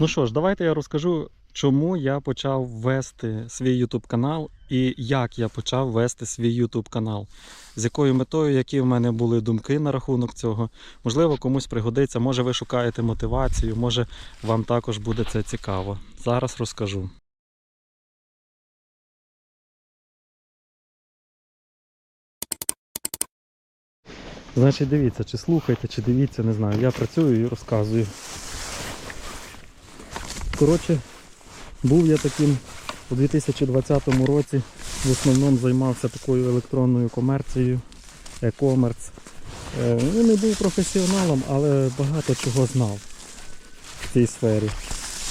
Ну що ж, давайте я розкажу, чому я почав вести свій YouTube канал і як я почав вести свій YouTube канал, з якою метою, які в мене були думки на рахунок цього. Можливо, комусь пригодиться, може ви шукаєте мотивацію, може вам також буде це цікаво. Зараз розкажу. Значить, дивіться, чи слухайте, чи дивіться, не знаю. Я працюю і розказую. Коротше, був я таким у 2020 році. В основному займався такою електронною комерцією, e-commerce. Е, Ну, не був професіоналом, але багато чого знав в цій сфері.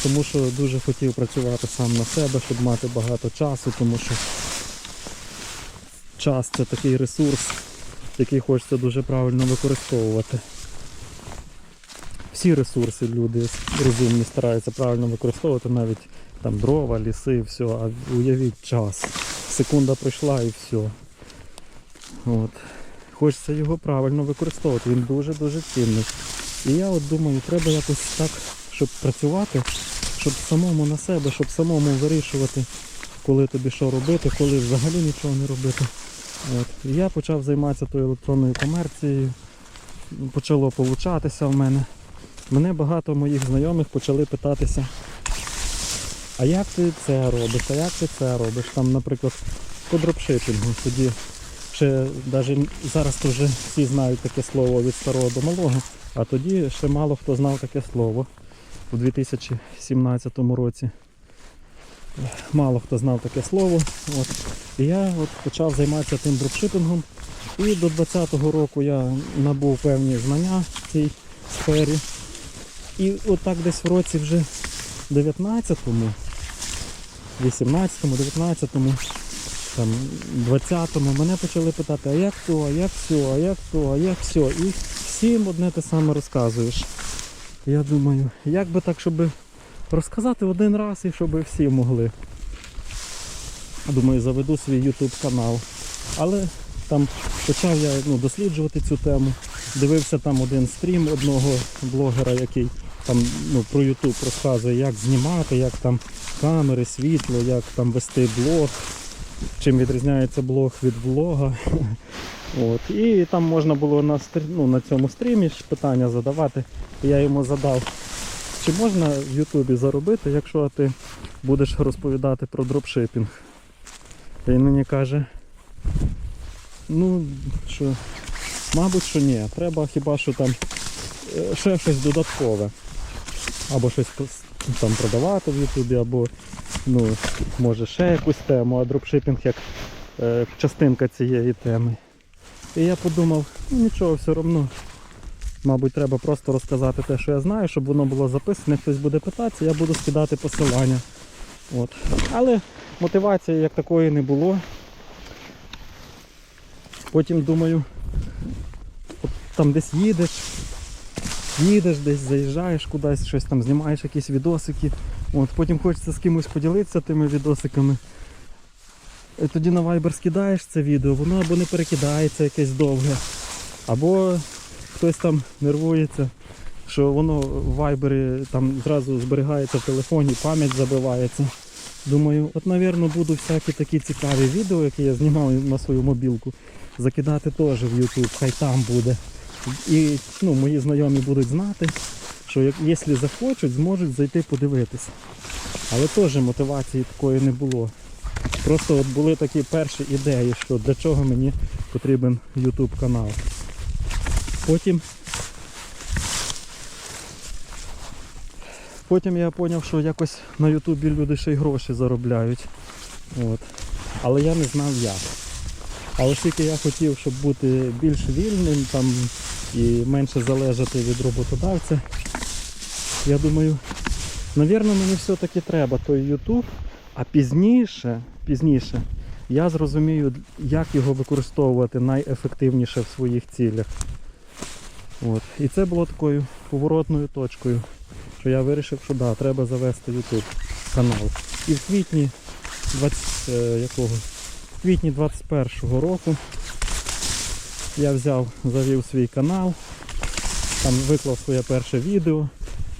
Тому що дуже хотів працювати сам на себе, щоб мати багато часу, тому що час це такий ресурс, який хочеться дуже правильно використовувати. Всі ресурси люди розумні стараються правильно використовувати, навіть там дрова, ліси, все, а уявіть час. Секунда пройшла і все. От. Хочеться його правильно використовувати, він дуже-дуже цінний. І я от думаю, треба якось так, щоб працювати, щоб самому на себе, щоб самому вирішувати, коли тобі що робити, коли взагалі нічого не робити. От. І я почав займатися тою електронною комерцією, почало получатися в мене. Мене багато моїх знайомих почали питатися, а як ти це робиш, а як ти це робиш? Там, наприклад, по дропшипінгу. Тоді ще навіть зараз вже всі знають таке слово від старого до малого, а тоді ще мало хто знав таке слово у 2017 році. Мало хто знав таке слово. От. І я от почав займатися тим дропшипінгом. І до 2020 року я набув певні знання в цій сфері. І отак десь в році вже 19-му, 18-му, 19-му, там 20-му мене почали питати, а як то, а як все, а як то, а як все. І всім одне те саме розказуєш. Я думаю, як би так, щоб розказати один раз і щоб всі могли. Думаю, заведу свій YouTube канал. Але там почав я ну, досліджувати цю тему. Дивився там один стрім одного блогера, який там ну, про YouTube розказує, як знімати, як там камери, світло, як там вести блог, чим відрізняється блог від влога. От. І там можна було на, ну, на цьому стрімі питання задавати. Я йому задав, чи можна в Ютубі заробити, якщо ти будеш розповідати про дропшипінг. І він мені каже, ну що, мабуть, що ні. Треба хіба що там е, ще щось додаткове. Або щось там продавати в Ютубі, або ну, може ще якусь тему, а дропшипінг як е, частинка цієї теми. І я подумав, ну нічого, все одно. Мабуть, треба просто розказати те, що я знаю, щоб воно було записане, хтось буде питатися, я буду скидати посилання. От. Але мотивації як такої не було. Потім думаю, от там десь їдеш, їдеш десь, заїжджаєш кудись, щось там знімаєш якісь відосики. От, потім хочеться з кимось поділитися тими відосиками. І тоді на Viber скидаєш це відео, воно або не перекидається якесь довге, або хтось там нервується, що воно в Viber там зразу зберігається в телефоні, пам'ять забивається. Думаю, от, напевно, буду всякі такі цікаві відео, які я знімав на свою мобілку, закидати теж в YouTube, хай там буде. І ну, мої знайомі будуть знати, що як, якщо захочуть, зможуть зайти подивитися. Але теж мотивації такої не було. Просто от були такі перші ідеї, що для чого мені потрібен YouTube канал. Потім, потім я зрозумів, що якось на Ютубі люди ще й гроші заробляють. От. Але я не знав як. А оскільки я хотів, щоб бути більш вільним там, і менше залежати від роботодавця, я думаю, Навірно, мені все-таки треба той YouTube, а пізніше, пізніше я зрозумію, як його використовувати найефективніше в своїх цілях. От. І це було такою поворотною точкою, що я вирішив, що да, треба завести YouTube канал. І в квітні 20, е, якого? В квітні 21-го року я взяв, завів свій канал, там виклав своє перше відео.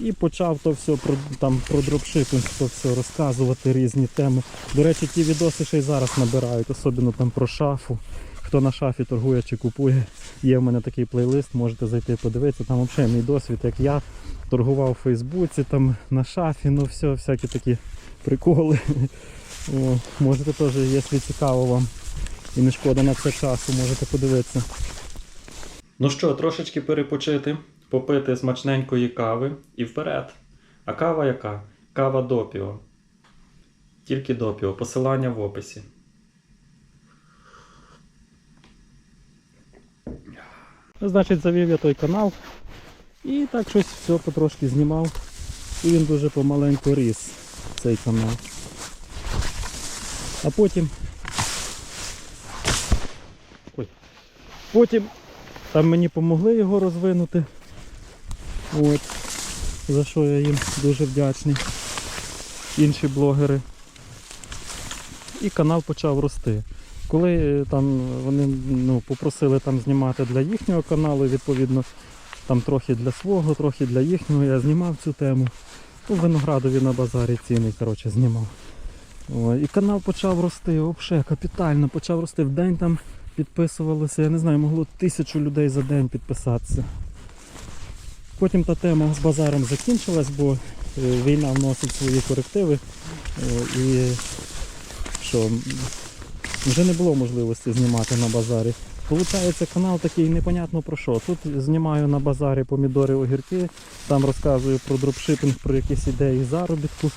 І почав то все про, там, про дропшипінг, то все розказувати різні теми. До речі, ті відоси ще й зараз набирають, особливо там про шафу. Хто на шафі торгує чи купує, є в мене такий плейлист, можете зайти подивитися. Там взагалі мій досвід, як я торгував у Фейсбуці, там на шафі, ну все, всякі такі приколи. О, можете теж, якщо цікаво вам і не шкода на це часу, можете подивитися. Ну що, трошечки перепочити, попити смачненької кави і вперед. А кава яка? Кава допіо. Тільки допіо. Посилання в описі. Значить, завів я той канал. І так щось все потрошки знімав. І він дуже помаленьку ріс, цей канал. А потім. Потім там мені допомогли його розвинути. От. За що я їм дуже вдячний. Інші блогери. І канал почав рости. Коли е, там вони ну, попросили там знімати для їхнього каналу, відповідно, там трохи для свого, трохи для їхнього, я знімав цю тему. Ну, виноградові на базарі ціни, коротше, знімав. О, і канал почав рости, взагалі капітально почав рости. В день там підписувалося, я не знаю, могло тисячу людей за день підписатися. Потім та тема з базаром закінчилась, бо е, війна вносить свої корективи. І що, вже не було можливості знімати на базарі. Получається канал такий непонятно про що. Тут знімаю на базарі помідори, огірки, там розказую про дропшипінг, про якісь ідеї заробітку.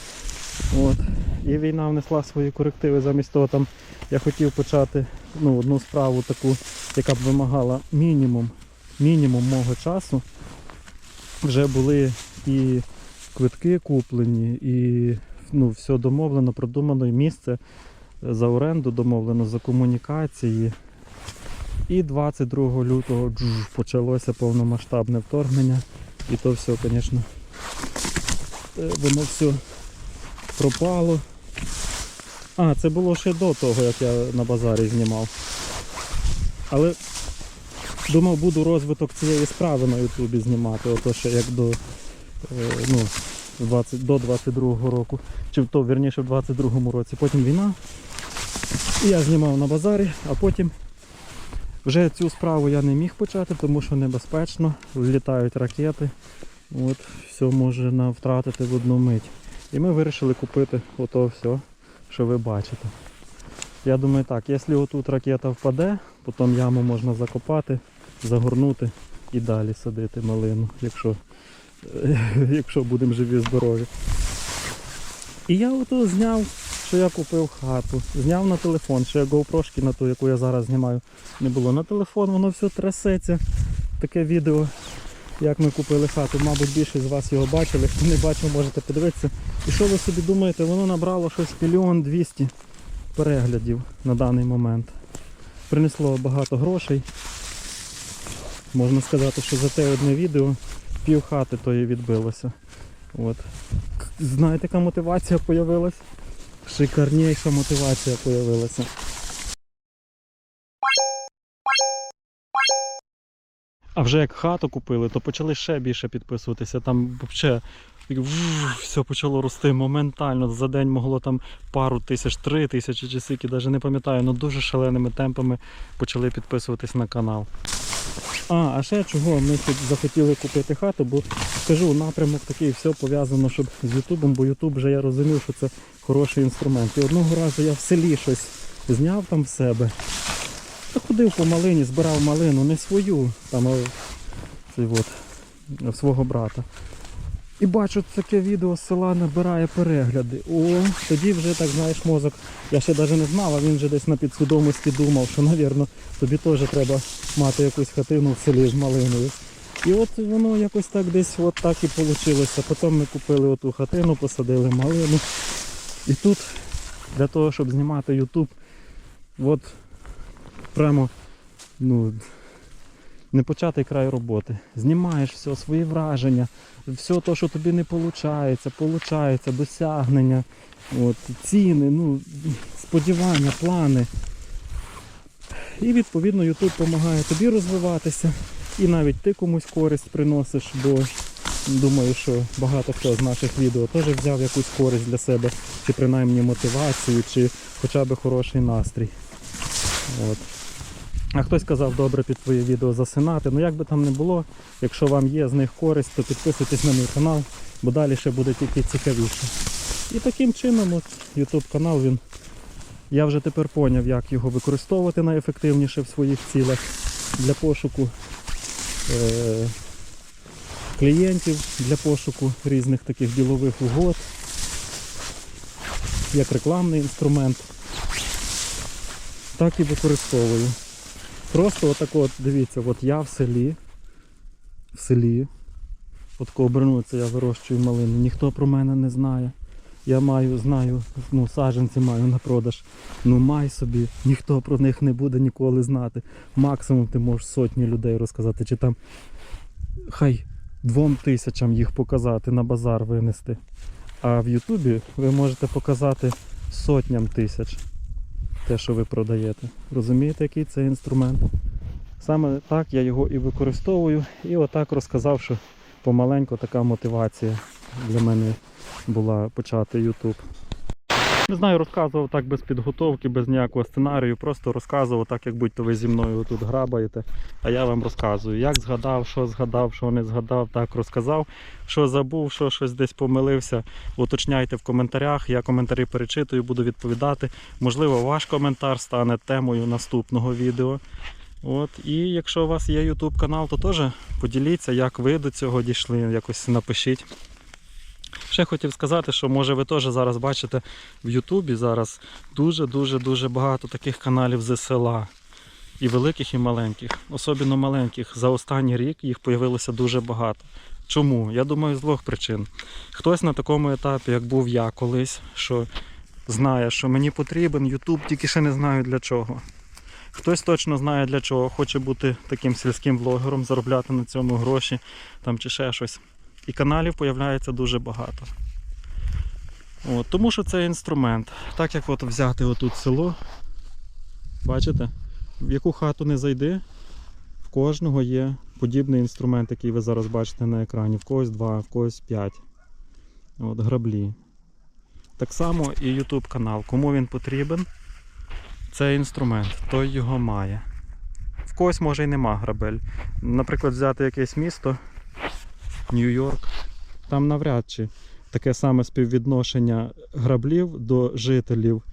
От. І війна внесла свої корективи. Замість того там я хотів почати ну, одну справу таку, яка б вимагала мінімум, мінімум мого часу. Вже були і квитки куплені, і ну, все домовлено, продумано, і місце за оренду домовлено, за комунікації. І 22 лютого джуж, почалося повномасштабне вторгнення. І то все, звісно, е, воно все пропало. А, це було ще до того, як я на базарі знімав. Але думав, буду розвиток цієї справи на Ютубі знімати, ото ще як до, е, ну, 20, до 22-го року. Чи то, вірніше, в 22-му році. Потім війна. І я знімав на базарі, а потім вже цю справу я не міг почати, тому що небезпечно, літають ракети. От, все можна втратити в одну мить. І ми вирішили купити ото все, що ви бачите. Я думаю так, якщо отут ракета впаде, потім яму можна закопати, загорнути і далі садити малину, якщо, якщо будемо живі здорові. І я ото зняв, що я купив хату, зняв на телефон, ще GoPro на ту, яку я зараз знімаю, не було на телефон, воно все трясеться. Таке відео, як ми купили хату. Мабуть, більшість з вас його бачили. Хто не бачив, можете подивитися. І що ви собі думаєте, воно набрало щось мільйон двісті переглядів на даний момент. Принесло багато грошей. Можна сказати, що за те одне відео пів хати тої відбилося. От. Знаєте, яка мотивація з'явилась? Шикарніша мотивація з'явилася. А вже як хату купили, то почали ще більше підписуватися. Там взагалі все почало рости моментально. За день могло там пару тисяч, три тисячі чи скільки, навіть не пам'ятаю, але дуже шаленими темпами почали підписуватись на канал. А, а ще чого ми тут захотіли купити хату, бо скажу, напрямок такий, все пов'язано щоб з Ютубом, бо Ютуб вже я розумів, що це хороший інструмент. І одного разу я в селі щось зняв там в себе. Та ходив по малині, збирав малину, не свою, там а цей от, свого брата. І бачу, таке відео з села набирає перегляди. О, тоді вже так знаєш мозок. Я ще навіть не знав, а він вже десь на підсвідомості думав, що, навірно, тобі теж треба мати якусь хатину в селі з малиною. І от воно якось так десь от так і вийшло. Потім ми купили оту хатину, посадили малину. І тут для того, щоб знімати YouTube, от прямо ну, не початий край роботи. Знімаєш все, свої враження, все те, що тобі не виходить, виходить, досягнення, от, ціни, ну, сподівання, плани. І відповідно YouTube допомагає тобі розвиватися. І навіть ти комусь користь приносиш, бо Думаю, що багато хто з наших відео теж взяв якусь користь для себе, чи принаймні мотивацію, чи хоча б хороший настрій. От. А хтось казав, добре під твоє відео засинати. Ну як би там не було, якщо вам є з них користь, то підписуйтесь на мій канал, бо далі ще буде тільки цікавіше. І таким чином, от YouTube канал він. Я вже тепер поняв, як його використовувати найефективніше в своїх цілях для пошуку е- клієнтів, для пошуку різних таких ділових угод, як рекламний інструмент. Так і використовую. Просто отак от, дивіться, от я в селі, в селі, от обернуться, я вирощую малину, ніхто про мене не знає. Я маю, знаю, ну, саджанці маю на продаж. Ну май собі, ніхто про них не буде ніколи знати. Максимум ти можеш сотні людей розказати, чи там хай двом тисячам їх показати, на базар винести. А в Ютубі ви можете показати сотням тисяч те, що ви продаєте. Розумієте, який це інструмент? Саме так я його і використовую. І отак розказав, що помаленьку така мотивація для мене була почати YouTube. Не знаю, розказував так без підготовки, без ніякого сценарію, просто розказував так, як будь-то ви зі мною тут грабаєте. А я вам розказую, як згадав, що згадав, що не згадав, так розказав. Що забув, що щось десь помилився. Уточняйте в коментарях. Я коментарі перечитую, буду відповідати. Можливо, ваш коментар стане темою наступного відео. От, і якщо у вас є YouTube канал, то теж поділіться, як ви до цього дійшли, якось напишіть. Ще хотів сказати, що може ви теж зараз бачите в Ютубі зараз дуже-дуже дуже багато таких каналів з села. І великих, і маленьких. Особливо маленьких. За останній рік їх появилося дуже багато. Чому? Я думаю, з двох причин. Хтось на такому етапі, як був я колись, що знає, що мені потрібен Ютуб, тільки ще не знаю для чого. Хтось точно знає для чого, хоче бути таким сільським блогером, заробляти на цьому гроші там, чи ще щось. І каналів появляється дуже багато. От, тому що це інструмент. Так як от взяти отут село, бачите, в яку хату не зайди, в кожного є подібний інструмент, який ви зараз бачите на екрані. В когось два, в когось п'ять. От, граблі. Так само і YouTube канал. Кому він потрібен, це інструмент, той його має. В когось може і нема грабель. Наприклад, взяти якесь місто, Нью-Йорк, там навряд чи таке саме співвідношення граблів до жителів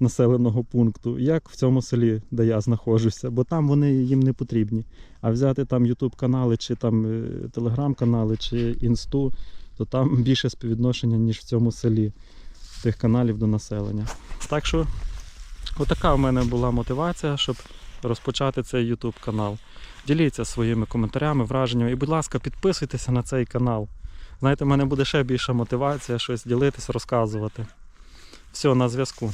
населеного пункту, як в цьому селі, де я знаходжуся, бо там вони їм не потрібні. А взяти там YouTube канали, чи там телеграм-канали, чи інсту, то там більше співвідношення, ніж в цьому селі тих каналів до населення. Так що, отака в мене була мотивація, щоб розпочати цей YouTube канал. Діліться своїми коментарями, враженнями і, будь ласка, підписуйтеся на цей канал. Знаєте, в мене буде ще більша мотивація щось ділитися, розказувати. Все, на зв'язку.